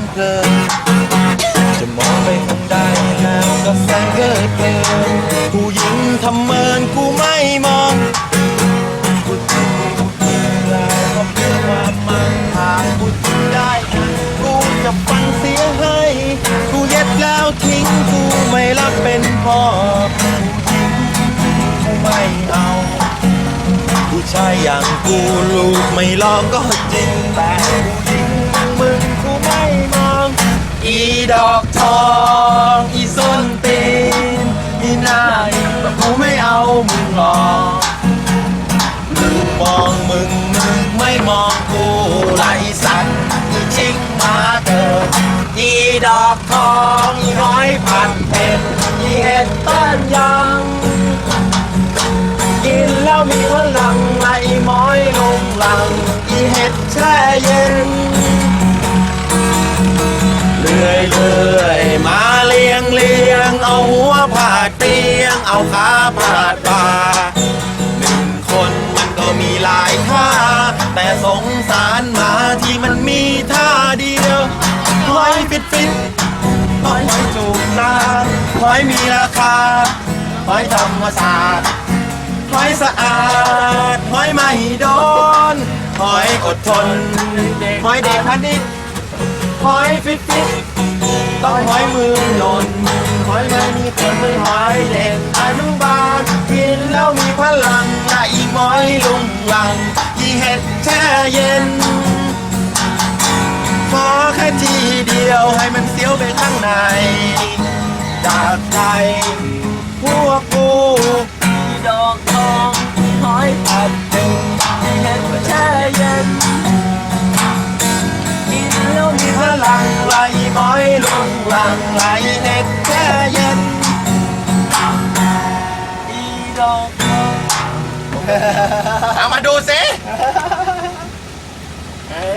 นเพลินจะมองไปทางใดแล้วก็แสนเพลิดเพลินผู้หญิงทำเมินกูไม่มองกูจะกูแล้วก็เพื่อความมันหากกูทำได้กูจะฟันเสียให้กูเย็ดแล้วทิ้งกูไม่รับเป็นพ่อผู้หญิงกูไม่เอาผู้ชายอย่างกูลูกไม่ลองก็จริงแต่ผู้ ดอกทองอีส้นตีนอีหน้าอีแต่กูไม่เอามึงหรอกมึงมองมึงมึงไม่มองกูไรสัตว์อีชิงมาเกิดอีดอกทองอีน้อยพันเพชรอีเห็ดต้นยางกินแล้วมีพลังไหลม้อยลงหลังอีเห็ดแช่เย็น อยเลื่อยมาเลียงเลียง เอาหัวผาดเตียง เอาขาผาดบ่าหนึ่งคนมันก็มีหลายท่า แต่สงสารหมาที่มันมีท่าเดียวหอยฟิตฟิตหอยจูบลาหอยมีราคาหอยธรรมศาสตร์หอยสะอาดหอยไม่โดนหอยอดทนหอยเด็กพันนิดหอยฟิตฟิต ต้องหอยมือหนนหอยไม่มีขนเหมือนหอยเด็กอนุบาลกินแล้วมีพลังละอีกหอยลุงลังอีเห็ดแช่เย็นขอแค่ทีเดียวให้มันเสียวไปข้างในจากใจพวกกูดอกทองหอยผัดเต็มเห็ดแช่เย็น น้อยลงหลังไหลเด็กแค่เย็นอีดอกทองเอามาดูสิ